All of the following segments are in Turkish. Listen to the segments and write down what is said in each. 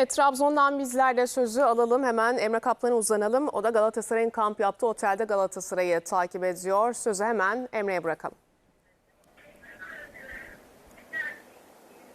Evet Trabzon'dan bizler de sözü alalım. Hemen Emre Kaplan'a uzanalım. O da Galatasaray'ın kamp yaptığı otelde Galatasaray'ı takip ediyor. Sözü hemen Emre'ye bırakalım.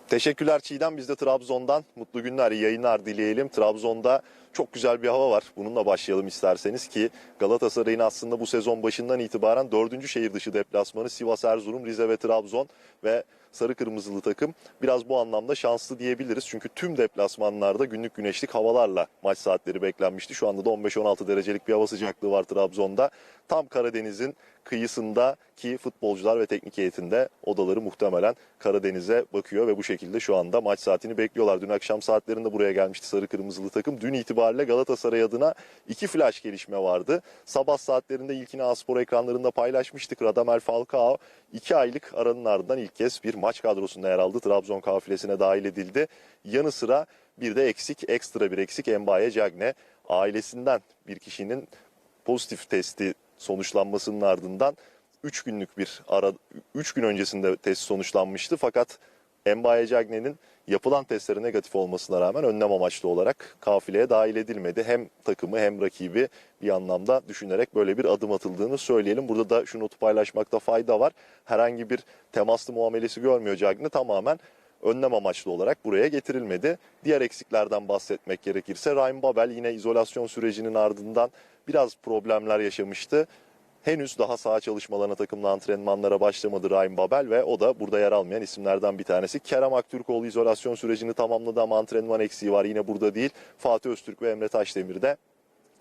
Teşekkürler Çiğdem. Biz de Trabzon'dan mutlu günler, yayınlar dileyelim. Trabzon'da çok güzel bir hava var. Bununla başlayalım isterseniz ki Galatasaray'ın aslında bu sezon başından itibaren dördüncü şehir dışı deplasmanı Sivas, Erzurum, Rize ve Trabzon ve sarı kırmızılı takım biraz bu anlamda şanslı diyebiliriz. Çünkü tüm deplasmanlarda günlük güneşlik havalarla maç saatleri beklenmişti. Şu anda da 15-16 derecelik bir hava sıcaklığı var Trabzon'da. Tam Karadeniz'in kıyısında ki futbolcular ve teknik heyetinde odaları muhtemelen Karadeniz'e bakıyor ve bu şekilde şu anda maç saatini bekliyorlar. Dün akşam saatlerinde buraya gelmişti sarı kırmızılı takım. Dün itibariyle Galatasaray adına iki flash gelişme vardı. Sabah saatlerinde ilkini Aspor ekranlarında paylaşmıştık. Radamel Falcao iki aylık aranın ardından ilk kez bir maç kadrosunda yer aldı. Trabzon kafilesine dahil edildi. Yanı sıra bir de eksik, ekstra bir eksik Embaye Cagne. Ailesinden bir kişinin pozitif testi sonuçlanmasının ardından 3 günlük bir ara 3 gün öncesinde test sonuçlanmıştı fakat Embaye Cagne'nin yapılan testleri negatif olmasına rağmen önlem amaçlı olarak kafileye dahil edilmedi. Hem takımı hem rakibi bir anlamda düşünerek böyle bir adım atıldığını söyleyelim. Burada da şu notu paylaşmakta fayda var. Herhangi bir temaslı muamelesi görmüyor Cagne tamamen önlem amaçlı olarak buraya getirilmedi. Diğer eksiklerden bahsetmek gerekirse Ryan Babel yine izolasyon sürecinin ardından biraz problemler yaşamıştı. Henüz daha saha çalışmalarına takımla antrenmanlara başlamadı Ryan Babel ve o da burada yer almayan isimlerden bir tanesi. Kerem Aktürkoğlu izolasyon sürecini tamamladı ama antrenman eksiği var yine burada değil. Fatih Öztürk ve Emre Taşdemir de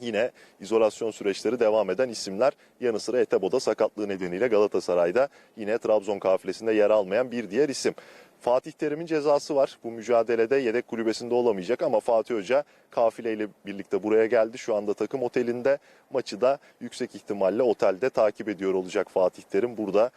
yine izolasyon süreçleri devam eden isimler. Yanı sıra Etebo'da sakatlığı nedeniyle Galatasaray'da yine Trabzon kafilesinde yer almayan bir diğer isim. Fatih Terim'in cezası var. Bu mücadelede yedek kulübesinde olamayacak ama Fatih Hoca kafileyle birlikte buraya geldi. Şu anda takım otelinde maçı da yüksek ihtimalle otelde takip ediyor olacak Fatih Terim. Burada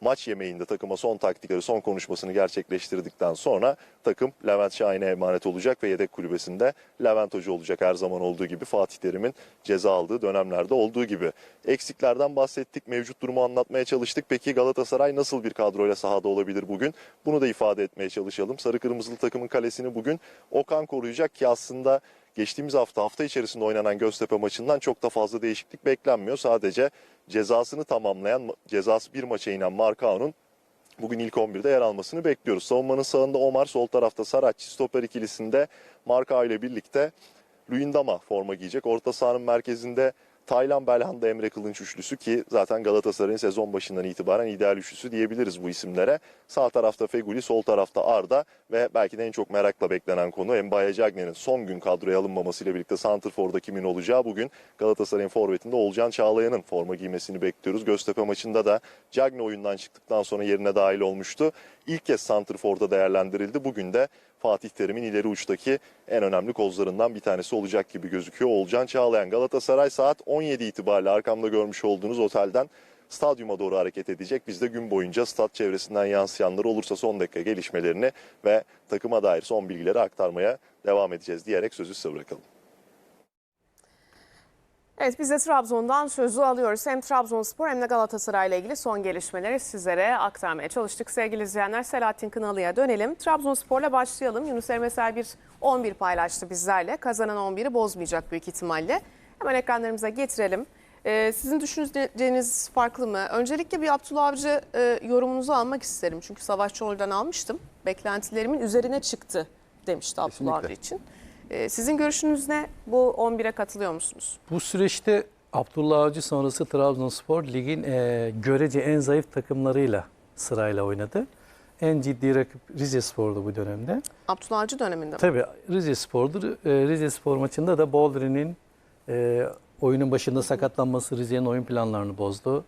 maç yemeğinde takıma son taktikleri, son konuşmasını gerçekleştirdikten sonra takım Levent Şahin'e emanet olacak ve yedek kulübesinde Levent Hoca olacak her zaman olduğu gibi Fatih Terim'in ceza aldığı dönemlerde olduğu gibi. Eksiklerden bahsettik, mevcut durumu anlatmaya çalıştık. Peki Galatasaray nasıl bir kadroyla sahada olabilir bugün? Bunu da ifade etmeye çalışalım. Sarı Kırmızılı takımın kalesini bugün Okan koruyacak ki aslında geçtiğimiz hafta hafta içerisinde oynanan Göztepe maçından çok da fazla değişiklik beklenmiyor. Sadece cezasını tamamlayan cezası bir maça inen Markao'nun bugün ilk 11'de yer almasını bekliyoruz. Savunmanın sağında Omar, sol tarafta Saratçı, stoper ikilisinde Markao ile birlikte Luyendama forma giyecek. Orta sahanın merkezinde Taylan Belhanda Emre Kılınç üçlüsü ki zaten Galatasaray'ın sezon başından itibaren ideal üçlüsü diyebiliriz bu isimlere. Sağ tarafta Feguli, sol tarafta Arda ve belki de en çok merakla beklenen konu Embaye Cagne'nin son gün kadroya alınmamasıyla birlikte Santrfor'da kimin olacağı bugün Galatasaray'ın forvetinde Olcan Çağlayan'ın forma giymesini bekliyoruz. Göztepe maçında da Cagne oyundan çıktıktan sonra yerine dahil olmuştu. İlk kez Santrfor'da değerlendirildi. Bugün de Fatih Terim'in ileri uçtaki en önemli kozlarından bir tanesi olacak gibi gözüküyor. Olcan Çağlayan Galatasaray saat 17 itibariyle arkamda görmüş olduğunuz otelden stadyuma doğru hareket edecek. Biz de gün boyunca stat çevresinden yansıyanlar olursa son dakika gelişmelerini ve takıma dair son bilgileri aktarmaya devam edeceğiz diyerek sözü size bırakalım. Evet biz de Trabzon'dan sözü alıyoruz. Hem Trabzonspor hem de Galatasaray ile ilgili son gelişmeleri sizlere aktarmaya çalıştık. Sevgili izleyenler Selahattin Kınalı'ya dönelim. Trabzonspor'la başlayalım. Yunus Emre bir 11 paylaştı bizlerle. Kazanan 11'i bozmayacak büyük ihtimalle. Hemen ekranlarımıza getirelim. Ee, sizin düşüneceğiniz farklı mı? Öncelikle bir Abdullah Avcı e, yorumunuzu almak isterim. Çünkü Savaş Çorlu'dan almıştım. Beklentilerimin üzerine çıktı demişti Abdullah Kesinlikle. Avcı için. Ee, sizin görüşünüz ne? Bu 11'e katılıyor musunuz? Bu süreçte Abdullah Avcı sonrası Trabzonspor ligin e, görece en zayıf takımlarıyla sırayla oynadı. En ciddi rakip Rize Spor'du bu dönemde. Abdullah Avcı döneminde mi? Tabii Rize Spor'dur. E, Rize Spor maçında da Boldrin'in e, oyunun başında sakatlanması Rize'nin oyun planlarını bozdu.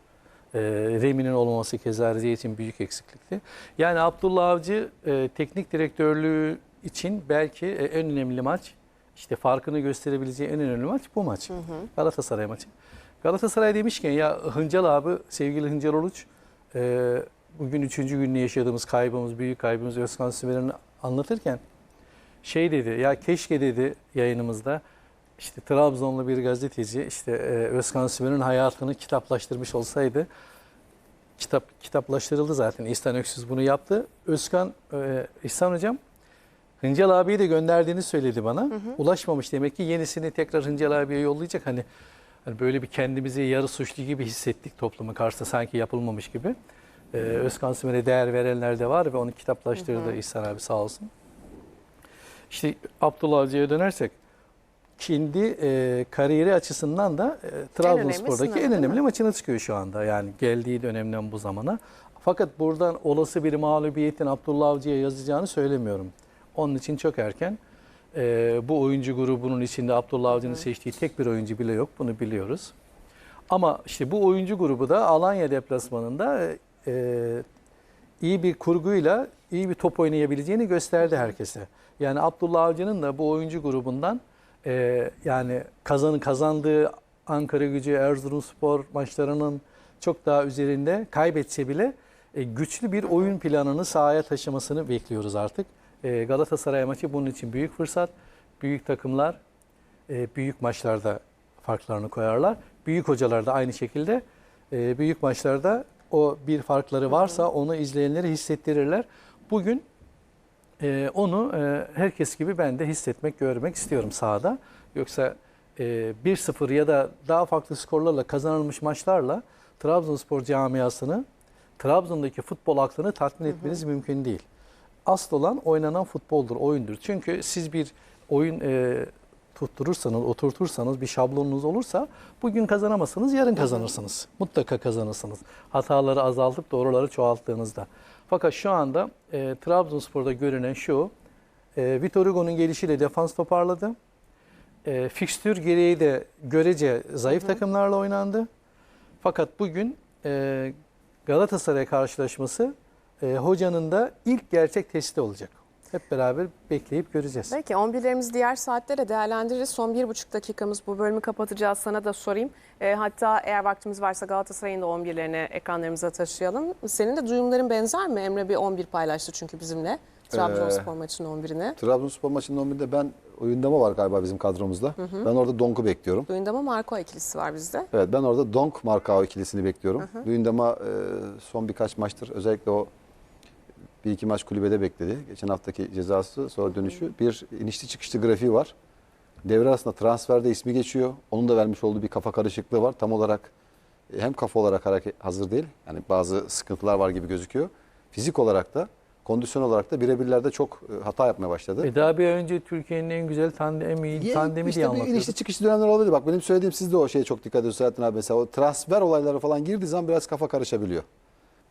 E, Remi'nin olmaması keza Rize için büyük eksiklikti. Yani Abdullah Avcı e, teknik direktörlüğü için belki e, en önemli maç, işte farkını gösterebileceği en önemli maç bu maç. Galatasaray maçı. Galatasaray demişken ya Hıncal abi, sevgili Hıncal Oluç, e, bugün üçüncü gününü yaşadığımız kaybımız, büyük kaybımız Özkan Sümer'in anlatırken şey dedi ya keşke dedi yayınımızda işte Trabzonlu bir gazeteci işte e, Özkan Sümer'in hayatını kitaplaştırmış olsaydı kitap kitaplaştırıldı zaten. İhsan Öksüz bunu yaptı. Özkan, e, İhsan Hocam Hıncal abiyi de gönderdiğini söyledi bana. Ulaşmamış demek ki yenisini tekrar Hıncal abiye yollayacak. Hani, hani böyle bir kendimizi yarı suçlu gibi hissettik toplumun karşısında sanki yapılmamış gibi. Ee, Özkan Sümer'e değer verenler de var ve onu kitaplaştırdı İhsan abi sağ olsun. İşte Abdullah Avcı'ya dönersek kendi e, kariyeri açısından da e, Trabzonspor'daki en önemli mi? maçına çıkıyor şu anda. Yani geldiği dönemden bu zamana. Fakat buradan olası bir mağlubiyetin Abdullah Avcı'ya yazacağını söylemiyorum. Onun için çok erken. E, bu oyuncu grubunun içinde Abdullah Avcı'nın seçtiği tek bir oyuncu bile yok. Bunu biliyoruz. Ama işte bu oyuncu grubu da Alanya deplasmanında e, e, iyi bir kurguyla iyi bir top oynayabileceğini gösterdi herkese. Yani Abdullah Avcı'nın da bu oyuncu grubundan e, yani kazanı kazandığı Ankara Gücü, Erzurumspor maçlarının çok daha üzerinde kaybetse bile e, güçlü bir oyun planını sahaya taşımasını bekliyoruz artık. E, Galatasaray maçı bunun için büyük fırsat. Büyük takımlar e, büyük maçlarda farklarını koyarlar. Büyük hocalar da aynı şekilde e, büyük maçlarda o bir farkları varsa onu izleyenlere hissettirirler. Bugün e, onu e, herkes gibi ben de hissetmek, görmek istiyorum sahada. Yoksa e, 1-0 ya da daha farklı skorlarla kazanılmış maçlarla Trabzonspor camiasını, Trabzon'daki futbol aklını tatmin etmeniz mümkün değil. Asıl olan oynanan futboldur, oyundur. Çünkü siz bir oyun e, tutturursanız, oturtursanız, bir şablonunuz olursa bugün kazanamazsınız, yarın kazanırsınız. Mutlaka kazanırsınız. Hataları azaltıp doğruları çoğalttığınızda. Fakat şu anda e, Trabzonspor'da görünen şu, e, Vitor Hugo'nun gelişiyle defans toparladı. E, fikstür gereği de görece zayıf takımlarla oynandı. Fakat bugün e, Galatasaray karşılaşması e, hocanın da ilk gerçek testi olacak. Hep beraber bekleyip göreceğiz. Peki 11'lerimizi diğer saatlere değerlendiririz. Son bir buçuk dakikamız bu bölümü kapatacağız. Sana da sorayım. E, hatta eğer vaktimiz varsa Galatasaray'ın da 11'lerini ekranlarımıza taşıyalım. Senin de duyumların benzer mi? Emre bir 11 paylaştı çünkü bizimle. Trabzonspor maçının 11'ini. Trabzonspor maçının 11'de ben oyundama var galiba bizim kadromuzda. Ben orada Donk'u bekliyorum. Duyundama Marco ikilisi var bizde. Evet ben orada Donk Markao ikilisini bekliyorum. Düğündama e, son birkaç maçtır özellikle o bir iki maç kulübede bekledi. Geçen haftaki cezası sonra dönüşü. Bir inişli çıkışlı grafiği var. Devre arasında transferde ismi geçiyor. Onun da vermiş olduğu bir kafa karışıklığı var. Tam olarak hem kafa olarak hareket hazır değil. Yani bazı sıkıntılar var gibi gözüküyor. Fizik olarak da kondisyon olarak da birebirlerde çok e, hata yapmaya başladı. E daha bir önce Türkiye'nin en güzel tandemi, Ya tandemi işte diye bir anlatıyorduk. inişli çıkışlı dönemler olabilir. Bak benim söylediğim siz de o şeye çok dikkat ediyorsunuz Selahattin abi. Mesela o transfer olayları falan girdiği zaman biraz kafa karışabiliyor.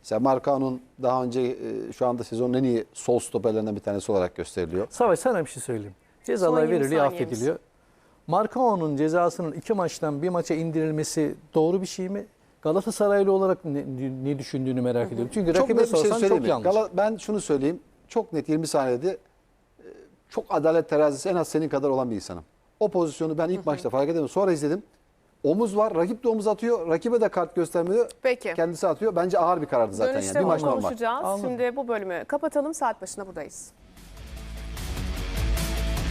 Mesela Markao'nun daha önce e, şu anda sezonun en iyi sol stoperlerinden bir tanesi olarak gösteriliyor. Savaş sana bir şey söyleyeyim. Cezalar yirmi veriliyor, saniyemiz. affediliyor. Markao'nun cezasının iki maçtan bir maça indirilmesi doğru bir şey mi? Galatasaraylı olarak ne, ne düşündüğünü merak ediyorum. Çünkü Çok rakibe net bir şey sorsan söyleyeyim çok mi? yanlış. Gala- ben şunu söyleyeyim. Çok net 20 saniyede e, çok adalet terazisi en az senin kadar olan bir insanım. O pozisyonu ben ilk maçta fark edemedim. Sonra izledim. Omuz var. Rakip de omuz atıyor. Rakibe de kart göstermiyor. Peki. Kendisi atıyor. Bence ağır bir karardı zaten. Dönüşte Yani. Bir maç normal. konuşacağız. Anladım. Şimdi bu bölümü kapatalım. Saat başına buradayız.